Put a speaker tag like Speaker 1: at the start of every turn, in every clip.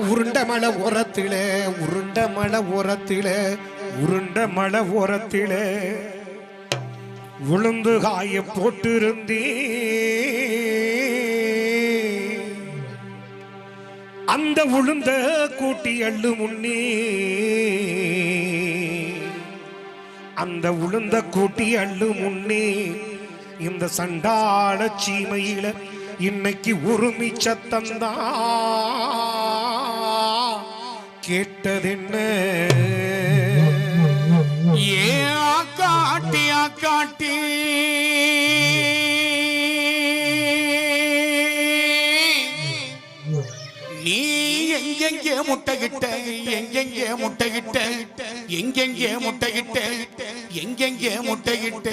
Speaker 1: உருண்ட மலை ஓரத்திலே உருண்ட மலை ஓரத்திலே உருண்ட மலை ஓரத்திலே. உளுந்து காய போட்டிருந்தீ அந்த உளுந்த கூட்டி அள்ளு முன்னே அந்த உளுந்த கூட்டி அள்ளு முன்னே இந்த சண்டாள சீமையில இன்னைக்கு உருமி சத்தந்தான் கேட்டதென்ன?
Speaker 2: ஏ ஆக்காட்டி ஆக்காட்டி. நீ எங்கெங்கே முட்டைகிட்ட எங்கெங்கே முட்டைகிட்ட எங்கெங்கே முட்டைகிட்ட எங்கெங்கே முட்டைகிட்ட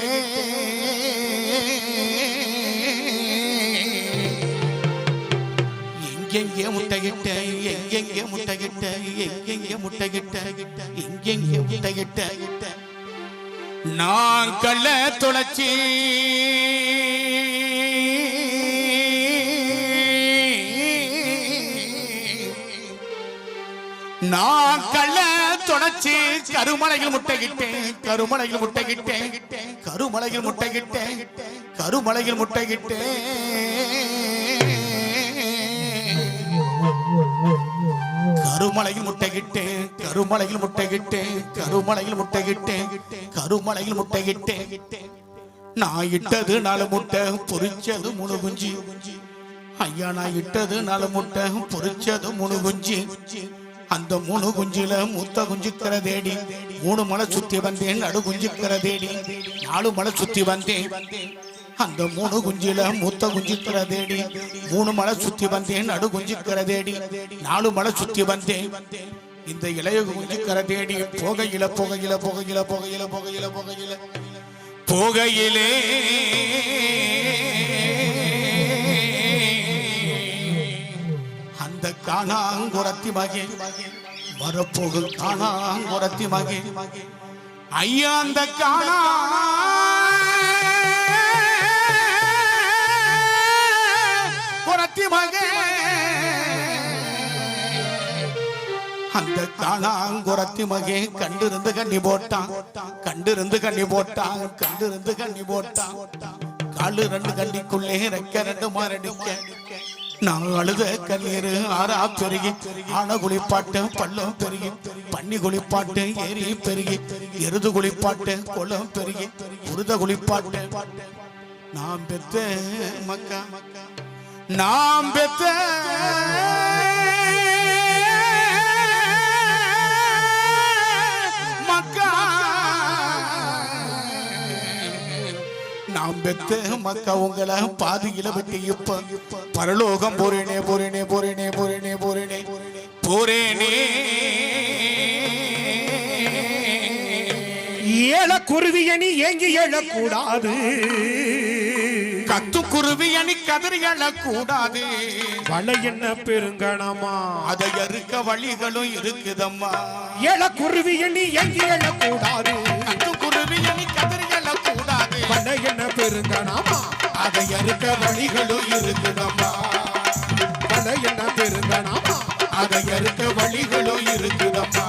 Speaker 2: எங்கெங்கே முட்டைகிட்ட எங்கெங்கே முட்டைகிட்ட எங்கெங்கே முட்டைகிட்ட எங்கெங்கே முட்டைகிட்ட நான் கள்ள துளச்சி நான் கள்ள தொடச்சி கருமலையில் முட்டைகிட்டேன் கருமலையில் முட்டைகிட்டேன் கருமலையில் முட்டைகிட்டேன் கருமலையில் முட்டைகிட்டேன் கருமலையில் முட்டையிட்டேன் கருமலையில் முட்டையிட்டேன் கருமலையில் முட்டையிட்டேன் கருமலையில் முட்டையிட்டேன் நான் இட்டது நாலு முட்டை பொறிச்சது மூணு குஞ்சு. ஐயா நான் இட்டது நாலு முட்டை பொறிச்சது மூணு குஞ்சு. அந்த மூணு குஞ்சில மூத்த குஞ்சுக்கிற தேடி மூணு மலை சுத்தி வந்தேன் நடு குஞ்சுக்கிற தேடி நாலு மலை சுத்தி வந்தேன். அந்த மூணு குஞ்சில மூத்த குஞ்சுக்கிற தேடி மூணு மலை சுத்தி வந்தேன் நடு குஞ்சிக்கிற தேடி நாலு மலை சுத்தி வந்தேன். இந்த இளைய குஞ்சிக்கிற தேடி போகையில போகையில போகையில போகையில போகையில போகையில. போகையிலே அந்த காணாங்குரத்தி மகே வரப்போகும் காணாங்குரத்தி மகே. ஐயா அந்த காணா தானாங்குரத்தி மகே கண்டிருந்து கண்ணி போட்டான். கண்டிருந்து கண்ணி போட்டான். கண்டிருந்து கண்ணி போட்டான். காலு ரெண்டு கண்ணிக்குள்ளே ரெக்க ரெண்டு மாரடிக்க நான் அழுத கண்ணீர் ஆறா பெருகி. ஆன குளிப்பாட்டு பள்ளம் பெருகி. பன்னி குளிப்பாட்டு ஏரி பெருகி. எருது குளிப்பாட்டு குளம் பெருகி. உருத குளிப்பாட்டு. நாம் பெத்த மக்கா. நாம் பெத்த பெத்த மக்கா உங்களை பாதியில விட்டு இப்ப பரலோகம் போறேனே போறேனே போறேனே போறேனே போறேனே. போறேனே.
Speaker 1: ஏழ குருவியணி ஏங்கி எழக்கூடாது.
Speaker 2: கத்து குருவி அணி கதறி கூடாது
Speaker 1: வலை என்ன பெருங்கணமா?
Speaker 2: அதை அறுக்க வழிகளும் இருக்குதம்மா.
Speaker 1: ஏழ குருவியணி ஏங்கி எழக்கூடாது.
Speaker 2: கத்து
Speaker 1: என்ன பெருங்கணமா
Speaker 2: அதை அறுக்க வழிகளும் இருக்குதம்மா.
Speaker 1: வலை என்ன பெருங்கணமா
Speaker 2: அதை அறுக்க வழிகளும் இருக்குதம்மா.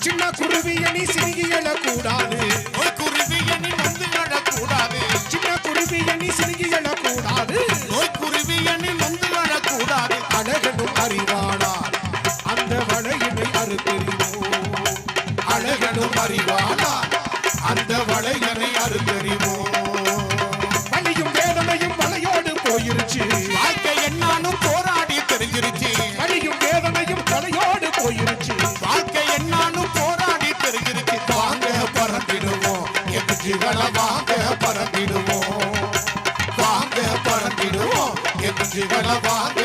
Speaker 1: சின்ன குருவியணி சிறுகி எழக்கூடாது.
Speaker 2: ஒரு குருவி அணி நொந்து கூடாது
Speaker 1: சின்ன குருவியணி சிறுகி எழக்கூடாது.
Speaker 2: நோய் குருவி அணி நொந்து கூடாது
Speaker 1: அழகனும் அறிவானார் அந்த வளையினை அறுத்தெறிவோம்
Speaker 2: அழகனும் அறிவானா அந்த வளையனை அறுத்தறிவோம் பறந்திடுவோம். வாங்க பறந்திடுவோம். எதிர்ச்சிகளை வாங்க.